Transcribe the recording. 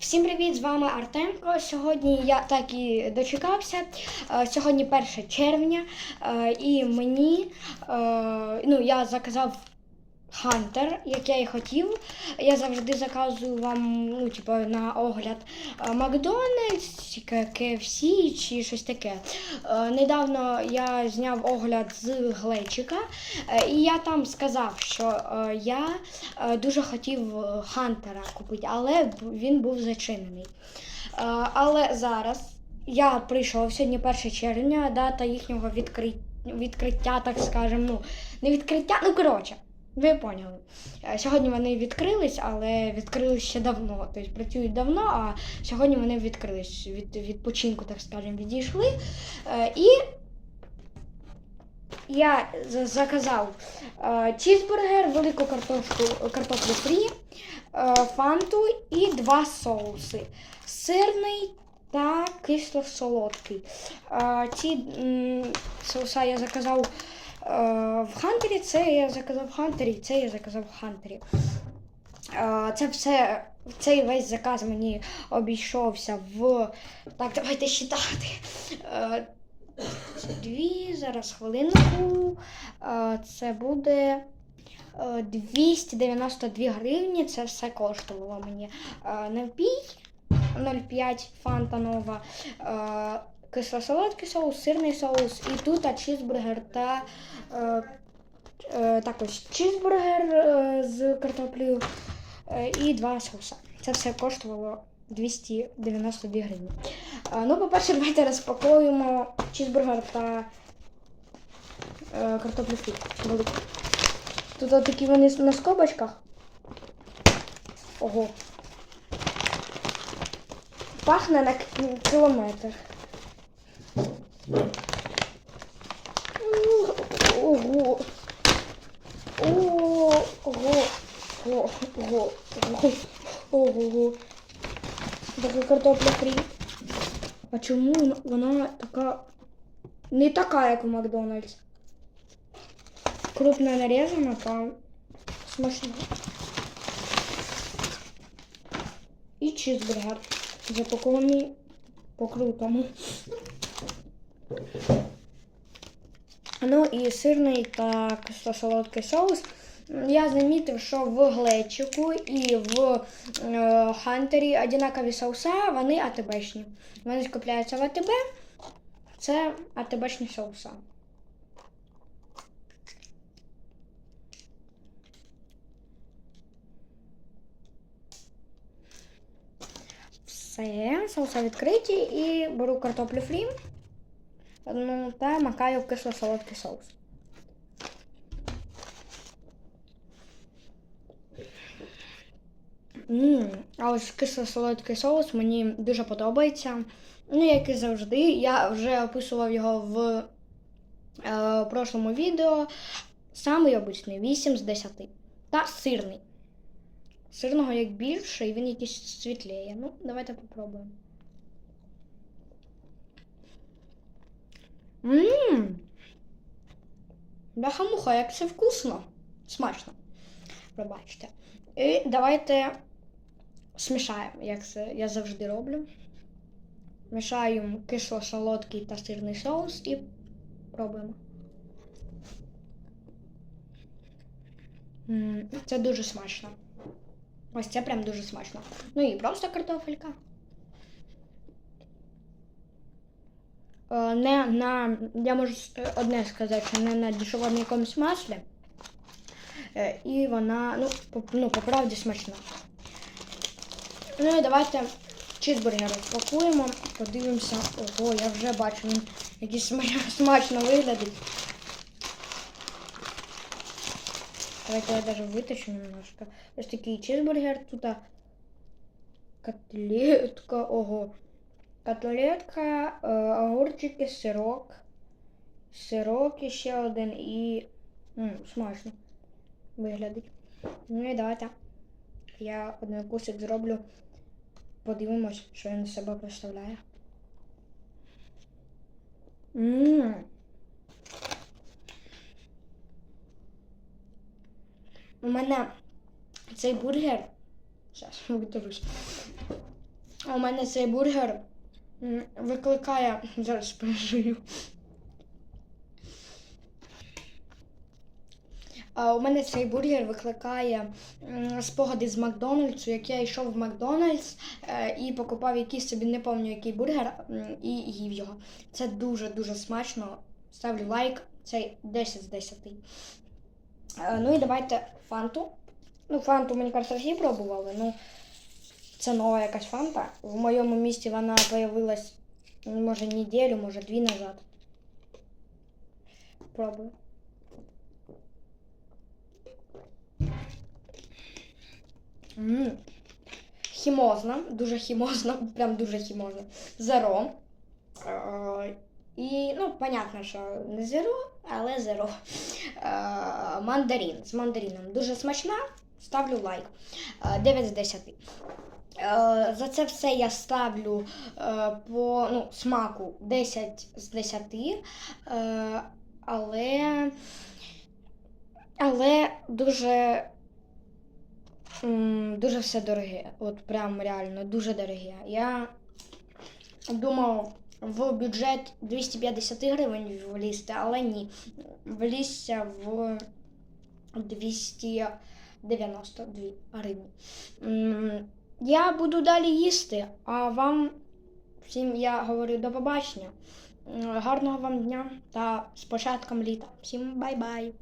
Всім привіт! З вами Артемко. Сьогодні я так і дочекався. Е, Сьогодні 1 червня, е, і мені е, ну, я заказав Хантер, як я і хотів. Я завжди заказую вам ну, типу, на огляд е, Макдональдс, KFC чи щось таке. Е, Недавно я зняв огляд з Глечика, е, і я там сказав, що я дуже хотів Хантера купити, але він був зачинений. Але зараз я прийшов сьогодні 1 червня, дата їхнього відкри... відкриття, так скажемо. Ну, не відкриття, ну коротше. Ви поняли. Е, Сьогодні вони відкрились, але відкрились ще давно. Тобто працюють давно, а сьогодні вони відкрились від відпочинку, так скажемо, відійшли. Е, І я заказав е, чізбургер, велику картошку, картоплю фрі, фанту і два соуси. Сирний та кисло-солодкий. Е, Ці м, соуса я заказав в Хантері, це я заказав в Хантері, це я заказав в Хантері. Е, Це все, цей весь заказ мені обійшовся в. Так, давайте считати. Е, Дві, зараз хвилинку. Е, Це буде е, 292 гривні. Це все коштувало мені. Е, Напій 0,5 фанта нова. Кисло-солодкий соус, сирний соус, і тут чізбургер та е, е, також чізбургер е, з картоплею е, і два соуса. Це все коштувало 292 гривні. Е, Ну, по-перше, давайте розпакуємо чізбургер та е, картоплю фрі. Тут такі вони на скобочках. Ого. Пахне на кілометр. Ого. Ого. Ого. Ого. Ого. Така картопля фрі. А чому вона- така. Не така, як у Макдональдс? Крупно нарізана та смачна. І чизбургер. Запакований по-крутому. Ну і сирний та кисло-солодкий соус. Я замітив, що в глечику і в е, хантері однакові соуса, вони АТБшні. Вони скупляються в АТБ. Це АТБшні соуса. Все, соуса відкриті і беру картоплю фрі ну, та макаю в кисло-солодкий соус. Мм, а ось кисло-солодкий соус мені дуже подобається. Ну, як і завжди, я вже описував його в е, прошлому відео. Самий обичний 8 з 10. Та сирний. Сирного як більше, і він якийсь світліє. Ну, давайте попробуємо. Ммм. Бляха-муха, як це вкусно. Смачно. Пробачте. І давайте смішаємо, як це я завжди роблю. Мішаємо кисло-солодкий та сирний соус і пробуємо. Це дуже смачно. Ось це прям дуже смачно. Ну і просто картофелька. Не на, я можу е, одне сказати, що не на дешевому якомусь маслі. Е, І вона, ну, по, ну, по правді смачна. Ну і давайте чизбургер розпакуємо, подивимося. Ого, я вже бачу, він якийсь смачно виглядить. Давайте я даже вытащу немножко. Ось такий чизбургер тут. Котлетка, ого. Котлетка, е, огурчики, сирок. Сирок і ще один і. М, смачно виглядить. Ну і давайте. Я один кусик зроблю. Подивимось, що він з себе представляє. Ммм. У мене цей бургер. Зараз, витрусь. У мене цей бургер викликає. Зараз пережую. У мене цей бургер викликає спогади з Макдональдсу, як я йшов в Макдональдс е, і покупав якийсь собі не пам'ятаю який бургер і їв його. Це дуже-дуже смачно. Ставлю лайк. Це 10 з 10. Е, Ну і давайте фанту. Ну, фанту, мені кажется, всі пробували. Ну, це нова якась фанта. В моєму місті вона появилась, може, неділю, може, дві назад. Пробую. М. Хімозна, дуже хімозна, прям дуже хімозна. Зеро. І, ну, понятно, що не зеро, але зеро. Мандарин з мандарином. Дуже смачна. Ставлю лайк. Е, 9 з 10. Е, За це все я ставлю е, по ну, смаку 10 з 10. Е, Але, але дуже, дуже все дороге. От прям реально дуже дороге. Я думав в бюджет 250 гривень влізти, але ні. Влізся в 292 гривні. Я буду далі їсти, а вам всім я говорю до побачення. Гарного вам дня та з початком літа. Всім бай-бай!